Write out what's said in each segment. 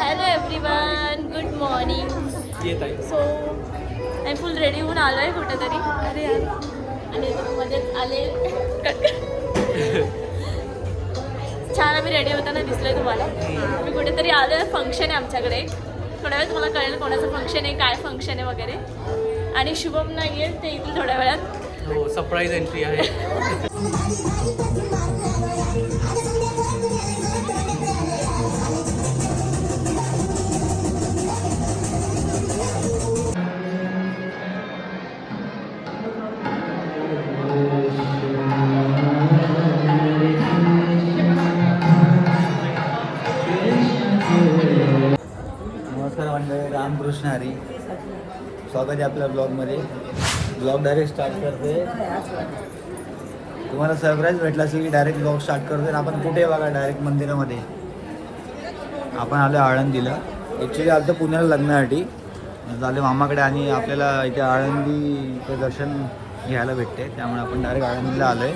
Hello everyone good morning so I full ready होऊन आलो आहे कुठेतरी. अरे यार. आणि मध्येच आले. छान आम्ही रेडी होताना दिसलोय तुम्हाला. मी कुठेतरी आलो आहे फंक्शन आहे आमच्याकडे. थोड्या वेळ तुम्हाला कळेल कोणाचं फंक्शन आहे काय फंक्शन आहे वगैरे. आणि शुभम नाही आहे ते येतील थोड्या वेळात. हो सरप्राईज एंट्री आहे. रामकृष्ण हरी. स्वागत आहे आपल्या ब्लॉगमध्ये. ब्लॉग डायरेक्ट स्टार्ट करते. तुम्हाला सरप्राईज भेटला असेल की डायरेक्ट ब्लॉग स्टार्ट करते आपण कुठे बघा डायरेक्ट मंदिरामध्ये? आपण आलो आळंदीला. ॲक्च्युली आलं पुण्याला लग्नासाठी. झाले मामाकडे आणि आपल्याला इथे आळंदीचं दर्शन घ्यायला भेटते. त्यामुळे आपण डायरेक्ट आळंदीला आलो आहे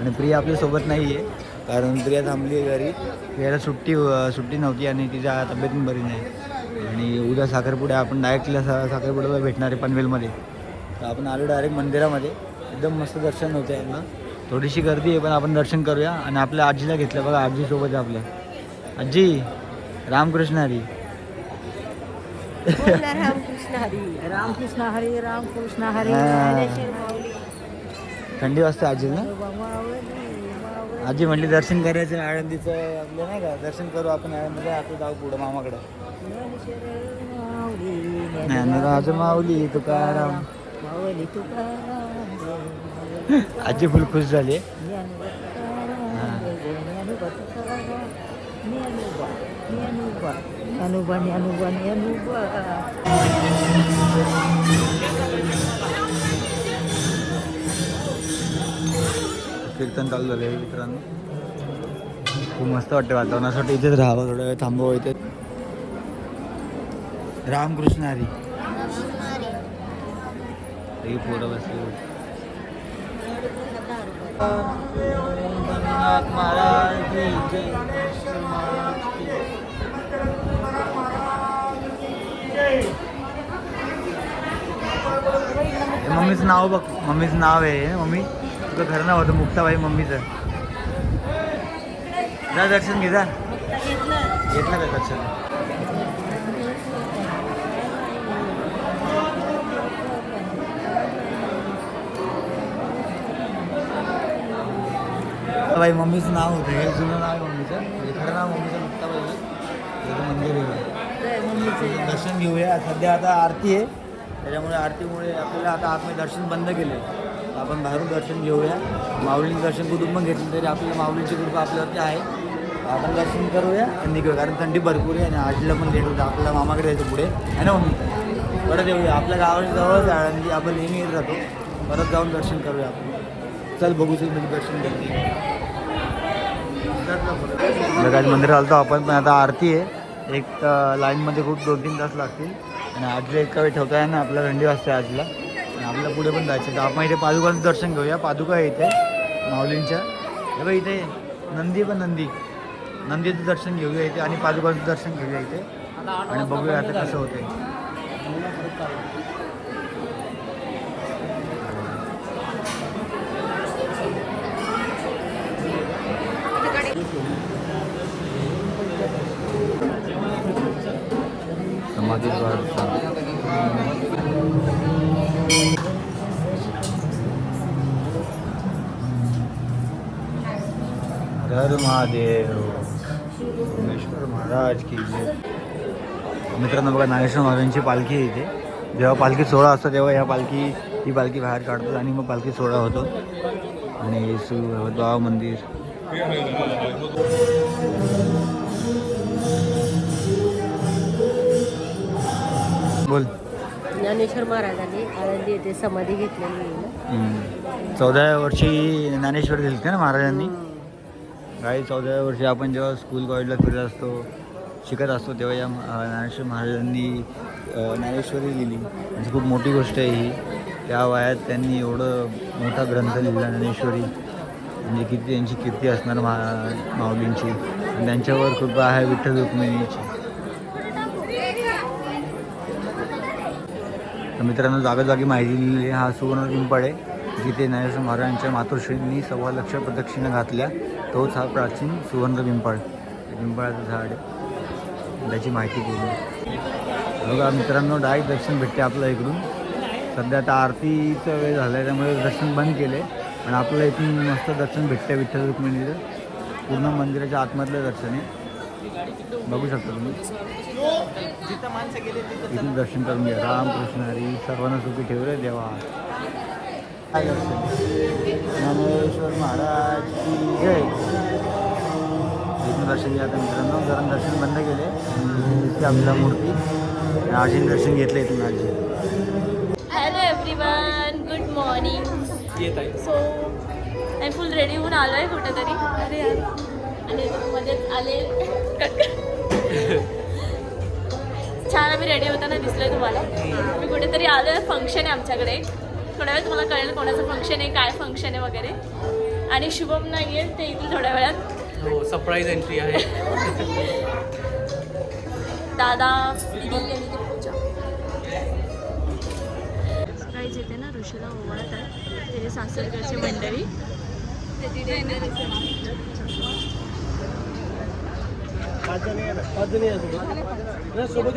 आणि प्रिया आपल्यासोबत नाही आहे कारण प्रिया थांबली आहे घरी. प्रियाला सुट्टी सुट्टी नव्हती आणि तिच्या तब्येत पण बरी नाही. आणि उद्या साखरपुड्या आपण डायरेक्ट तिला सा साखरपुड्याला भेटणार आहे पनवेलमध्ये. तर आपण आलो डायरेक्ट मंदिरामध्ये. एकदम मस्त दर्शन होते यांना. थोडीशी गर्दी आहे पण आपण दर्शन करूया. आणि आपल्या आजीला घेतलं बघा आजीसोबत आपल्या. आजी रामकृष्ण हरी. रामकृष्ण हरी. रामकृष्ण हरी रामकृष्ण हरी. थंडी वाजते माऊली, माऊली. आजी म्हटली दर्शन करायचं आळंदीचं. आपलं नाही का? दर्शन करू आपण आळंदीला आता जाऊ पुढं मामाकडं. ज्ञानराज माऊली तुकाराम माऊली तुकाराम आजी फुल खुश झाली ज्ञानोबा हा. ज्ञानोबा ज्ञानोबा कीर्तन चालू झालं मित्रांनो खूप मस्त वाटतं वातावरण असं वाटतं इथेच राहावं थोडा वेळ थांबावं इथे रामकृष्ण हरी. पोरं बसली. महाराज की जय. मम्मीचं नाव बघ. मम्मीचं नाव आहे मम्मी तुझं खरं नाव होतं मुक्ताबाई मम्मीचं. जा दर्शन घे जा. घेतलं का दर्शन? बाई मम्मीचं नाव होतं हे जुनं नाव आहे मम्मीचं. म्हणजे खरं नाव मम्मीचं मुक्ताबाई मंदिर आहे दर्शन घेऊया. सध्या आता आरती आहे. त्याच्यामुळे आरतीमुळे आपल्याला आता आतमध्ये दर्शन बंद केले आपण बाहेरून दर्शन घेऊया. माऊलीचं दर्शन पण घेतलं तरी आपल्याला माऊलीची कृपा आपल्यावरती आहे. आपण दर्शन करूया आणि निघूया. कारण थंडी भरपूर आहे आणि आजीला पण लेट होतं. आपल्याला मामाकडे यायचं पुढे. आहे ना मम्मी? परत येऊया. आपल्या गावाच्या जवळच आहे आळंदी आपण नेहमी येत राहतो. परत जाऊन दर्शन करूया आपण. चल बघू चल म्हणजे दर्शन करते जगात मंदिर आलतो आपण पण आता आरती आहे. एक तर लाईनमध्ये खूप दोन तीन तास लागतील. आणि आजला एका वेळ ठेवता आहे ना आपल्याला थंडी वाजते आजला. आणि आपल्याला पुढे पण जायचं तर आपण इथे पादुकांचं दर्शन घेऊया. पादुका आहे इथे माऊलींच्या. हे बघ इथे नंदी पण नंदी. नंदीचं दर्शन घेऊया इथे आणि पादुकांचं दर्शन घेऊया इथे. आणि बघूया आता कसं होतंय समाधी हर महादेव सोमेश्वर महाराज की. मित्रांनो बघा नागेश्वर महाराजांची पालखी आहे इथे. जेव्हा पालखी सोहळा असतो तेव्हा ह्या पालखी ही पालखी बाहेर काढतात आणि मग पालखी सोहळा होतो. आणि बाबा मंदिर. बोल. ज्ञानेश्वर महाराजांनी आळंदी येथे समाधी घेतलेली आहे. चौदाव्या वर्षी ज्ञानेश्वर दिले ना महाराजांनी? काही चौदाव्या वर्षी आपण जेव्हा स्कूल कॉलेजला फिरत असतो शिकत असतो तेव्हा या ज्ञानेश्वर महाराजांनी ज्ञानेश्वरी लिहिली. म्हणजे खूप मोठी गोष्ट आहे ही. त्या वयात त्यांनी एवढं मोठा ग्रंथ लिहिला ज्ञानेश्वरी. म्हणजे किती त्यांची कीर्ती असणार महा माऊलींची. त्यांच्यावर कृपा आहे विठ्ठल रुक्मिणीची. मित्रांनो जागोजागी माहिती दिलेली हा सुवर्ण पिंपळ आहे. जिथे ज्ञानेश्वर महाराजांच्या मातोश्रींनी सव्वा लक्ष प्रदक्षिणा घातल्या. तोच हा प्राचीन सुवर्ण पिंपळ. पिंपळाचं झाड आहे त्याची माहिती दिली बघा मित्रांनो डायरेक्ट दर्शन भेटते आपलं इकडून. सध्या आता आरतीचा वेळ झाला आहे त्यामुळे दर्शन बंद केले. पण आपल्याला इथून मस्त दर्शन भेटतं विठ्ठल रुक्मिणीचं पूर्ण मंदिराच्या आतमधलं दर्शन आहे. बघू शकता तुम्ही. इथून दर्शन करून घ्या. राम कृष्ण हरी सर्वांना सुखी ठेवले देवा. ज्ञानेश्वर महाराज की जय. इथून दर्शन घ्या मित्रांनो जरा दर्शन बंद केले. आणि दिसते आपल्याला मूर्ती आजीने दर्शन घेतलं इथून आजी. हॅलो एव्हरीवन गुड मॉर्निंग येत आहे सो आम्ही फुल रेडी होऊन आलो आहे कुठेतरी. अरे यार. आणि मध्येच आले. छान आम्ही रेडी होताना दिसलोय तुम्हाला. मी कुठेतरी आलो आहे फंक्शन आहे आमच्याकडे. थोड्या वेळ तुम्हाला कळेल कोणाचं फंक्शन आहे काय फंक्शन आहे वगैरे. आणि शुभम नाही आहे ते येतील थोड्या वेळात. हो सरप्राईज एंट्री आहे. दादा दिदी पूजा. काही जिथे ना ऋषीला ओवाळत आहे. तिथे सासरकडची मंडळी. ते तिथे सोबत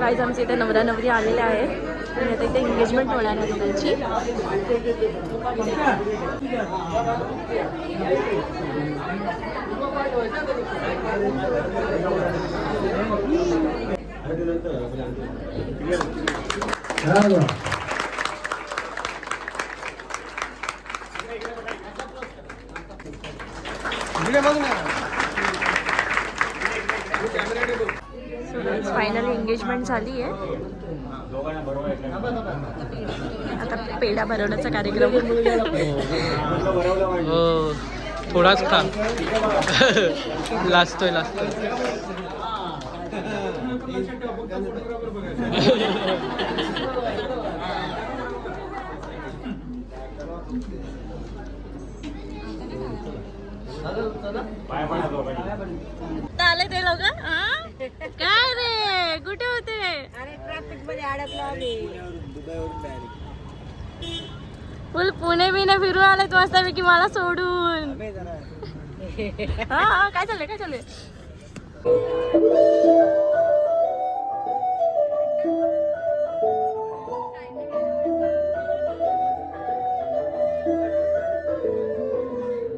गाईज आमचे इथे नवरा नवरी आलेले आहेत. आणि आता इथे एंगेजमेंट होणार आहे त्यांची. फायनली एंगेजमेंट झाली आहे. आता पेढा भरवण्याचा कार्यक्रम. हो थोडाच खा लाजतोय लाजतोय. आले ते लोक काय रे कुठे होते अरे ट्रॅफिकमध्ये अडकलो फुल पुणे बिने फिरून आले तू असता की मला सोडून हा हा, काय चाललंय? काय चाललंय?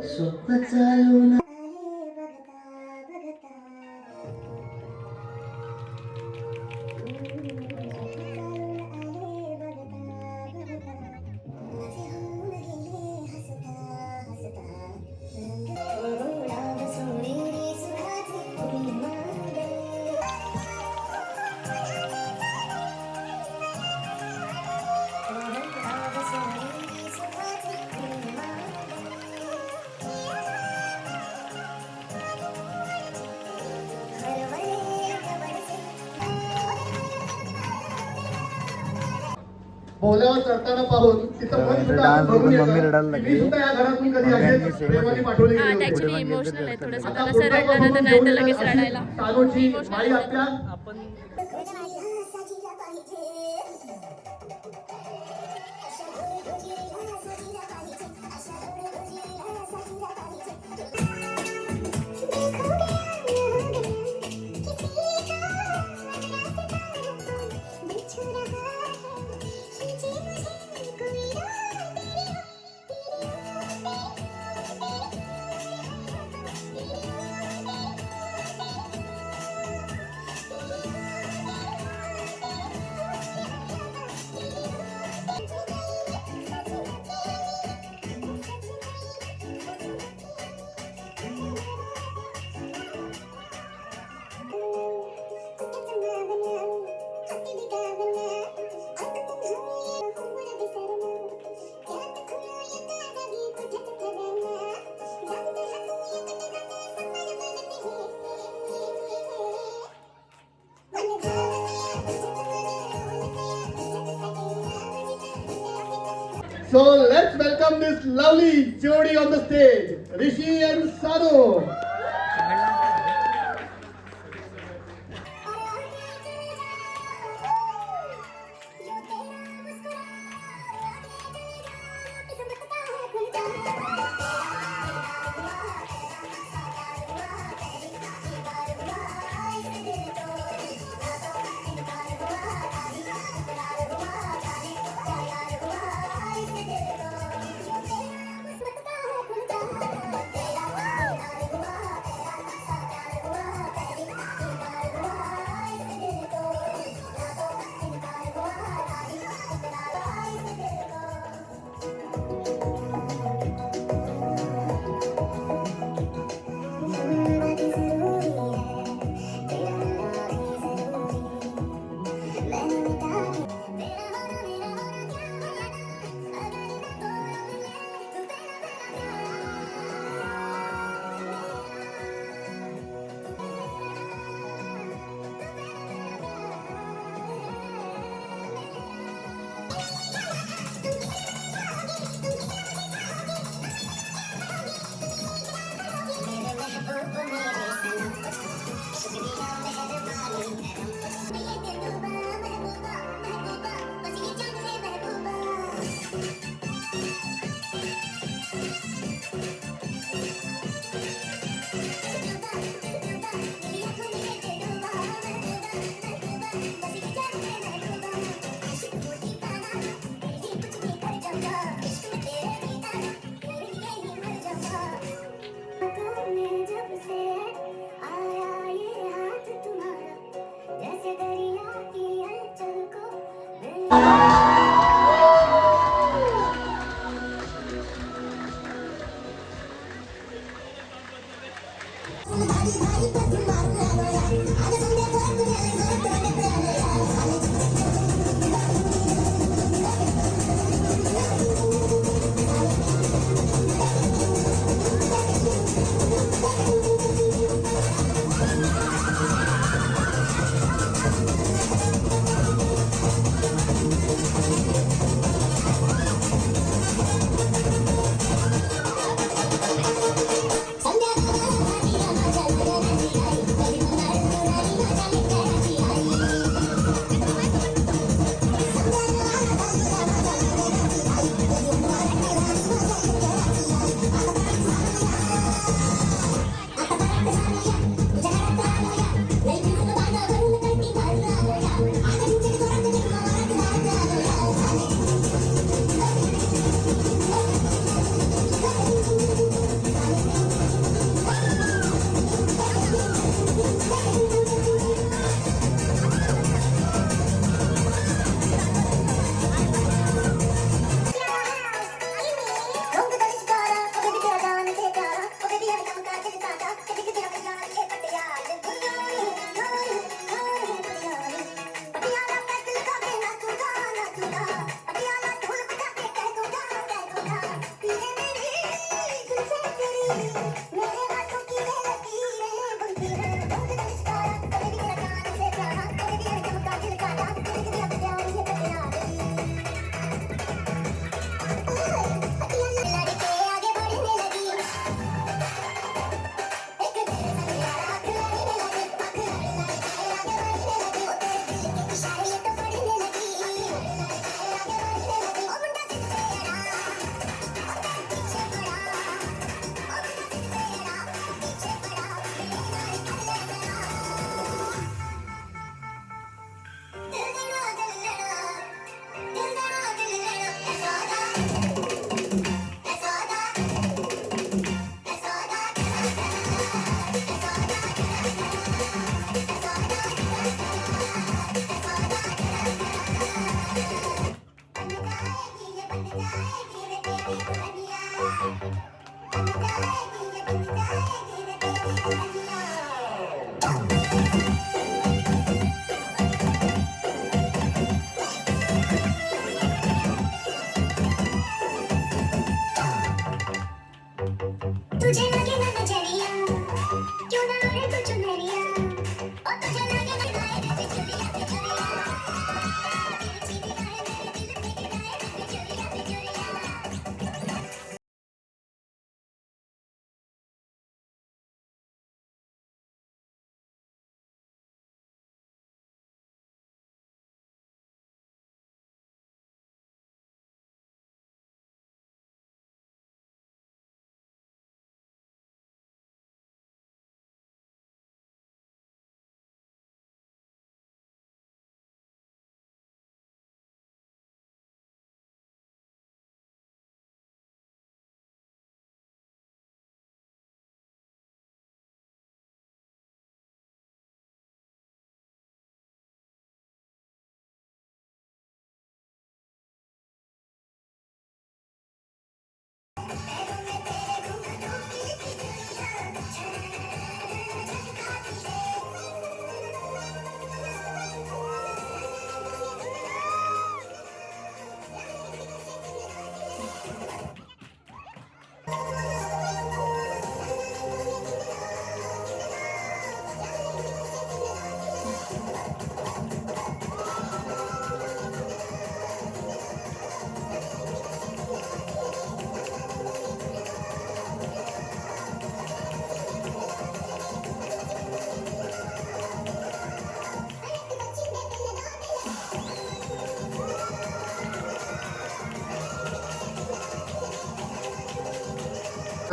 स्वप्न चालू बोल्यावर चढताना पाहून तिथं मन सुद्धा डान्स बघून बघून येतं. मम्मी रडायला लागली. मी सुद्धा या कधी असेच आणि सेमच प्रेमाने. पाठवले हा गेले होते. आहे रडलं ना तर नाही तर लगेच रडायला. आपल्या So let's welcome this lovely jodi on the stage, Rishi and Sadhu.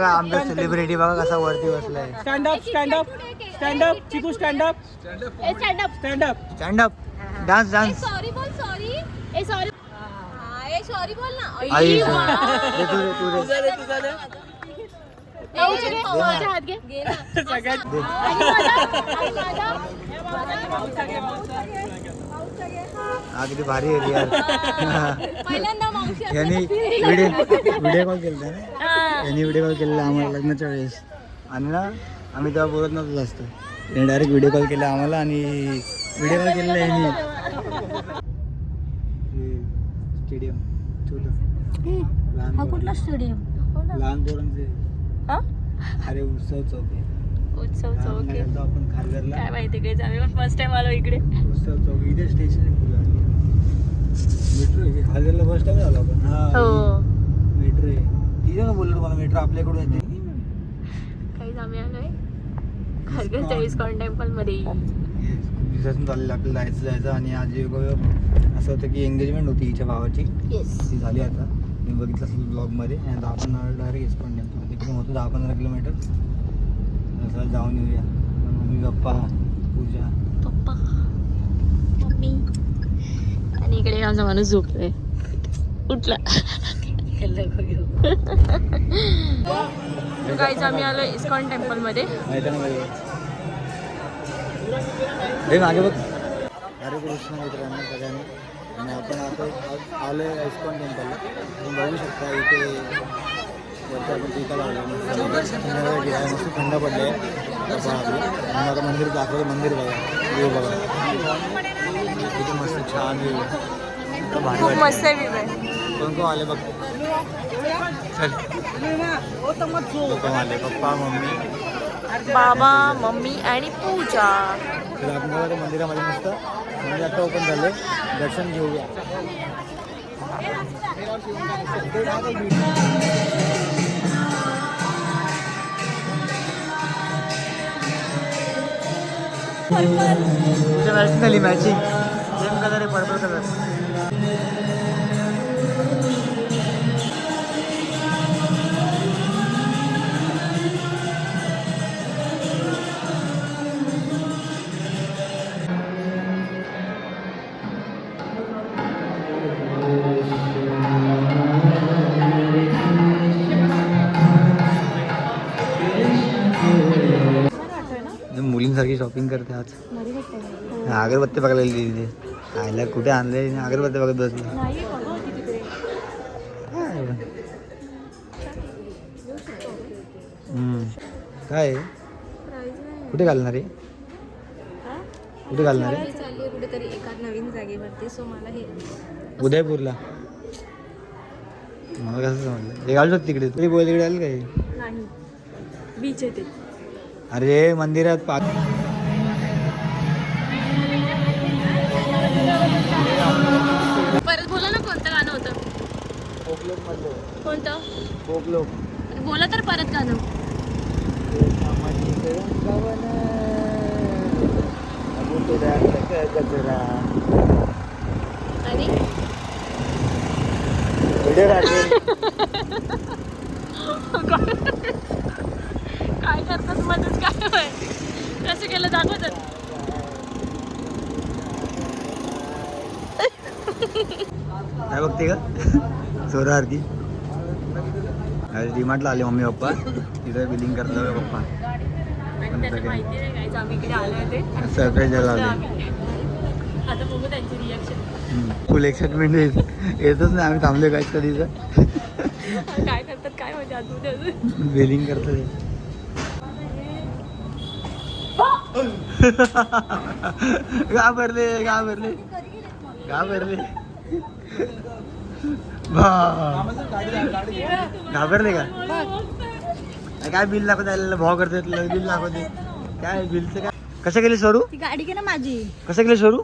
आमचा सेलिब्रिटी बघा कसा वरती बसलाय. Stand up stand up stand up Chiku stand up stand up stand up stand up dance dance sorry बोल sorry ए sorry ए sorry बोल ना. आई तू तू दे. माझा हात घे. घे ना. सगळ्यात दे. आणि माझा. आणि माझा. हा किती भारी आहे यार पहिल्यांदा मावशी यांनी व्हिडिओ व्हिडिओ कॉल केला ना हा. यांनी व्हिडिओ कॉल केलेला आम्हाला लग्नाच्या वेळेस. आणि ना आम्ही तेव्हा बोलत नव्हतो जास्त. त्यांनी डायरेक्ट व्हिडिओ कॉल केला आम्हाला आणि व्हिडिओ कॉल केलेला यांनी. स्टेडियम छोटं. हा कुठला स्टेडियम लहान पोरांचे हा? अरे उत्सव चौक आहे. उत्सव हा, चौक आपण खारघरला. काय माहिती काय आम्ही पण फर्स्ट टाइम आलो इकडे. उत्सव चौक इथे स्टेशन आहे पुढं. मेट्रो आहे. खारघरला फर्स्ट टाइम झालो आपण. हा हो. मेट्रो आहे. तिथे का बोललो तुम्हाला मेट्रो आपल्याकडून येते? काही आम्ही आलोय खारघरच्या इस्कॉन टेम्पलमध्ये. दिवसातून चाललेलं आपल्याला जायचं जायचं. आणि आज एक असं होतं की एंगेजमेंट होती हिच्या भावाची. येस ती झाली आता. मी बघितलं असेल ब्लॉगमध्ये आणि आता आपण डायरेक्ट इस्कॉन टेम्पल तिकडून होतं दहा पंधरा किलोमीटर असं जाऊन येऊया. मम्मी पप्पा पूजा. Papa mummy. आणि इकडे आमचा माणूस झोपलोय. उठला. काहीच आम्ही आलो इस्कॉन टेम्पलमध्ये. मैदानामध्ये. मागे बघ. हरे कृष्ण मित्रांनो सगळ्यांनी. आणि आपण आता आलो आहे इस्कॉन टेम्पलला तुम्ही बघू शकता इथे वरती आपण टीका लावला मस्त थंड पडले आणि आता मंदिर दाखवलं मंदिर बघा. व्ह्यू बघा. किती मस्त छान भारी खूप. मस्त view आहे. कोण कोण आले बघ. कोण आले पप्पा मम्मी. बाबा मम्मी आणि पूजा. बघा मंदिरामध्ये मस्त. मंदिर आता ओपन झालं. दर्शन घेऊया. मॅचिंग सेम कलर आहे पर्पल कलर शॉपिंग करते आज. अगरबत्ती बघायला गेली आयला कुठे आणले अगरबत्ती बघत बसली. काय? कुठे घालणार आहे? कुठे घालणार आहे? चालली आहे कुठेतरी एका नवीन जागेवरती सो मला हे उदयपूरला. मला कसं समजलं? हे घालू शकते तिकडे. तरी बोल तिकडे आलं काय? बीच आहे ते. अरे मंदिरात पाच परत बोला ना कोणतं गाणं होतं? कोणतं? कोकलोक बोला तर परत गाणं. आणि? व्हिडिओ काढले. काय करतात मध्येच काय होय कसं केलं दाखवतात? काय बघते का? चोरासारखी अरे डिमार्टला आले मम्मी पप्पा. तिथं बिलिंग करतात बघा पप्पा. सरप्राईज द्यायला आले. फुल एक्साइटमेंट येतच नाही आम्ही थांबले काय कधीच काय करतात काय माहिती बिलिंग करतात. घाबरले घाबरले. घाबरले घाबरले का काय बिल दाखवत आलेलं? भाव करते बिल दाखवते. काय बिलच काय? कसं गेले सोरू गाडी घे माझी. कसं गेले सोरू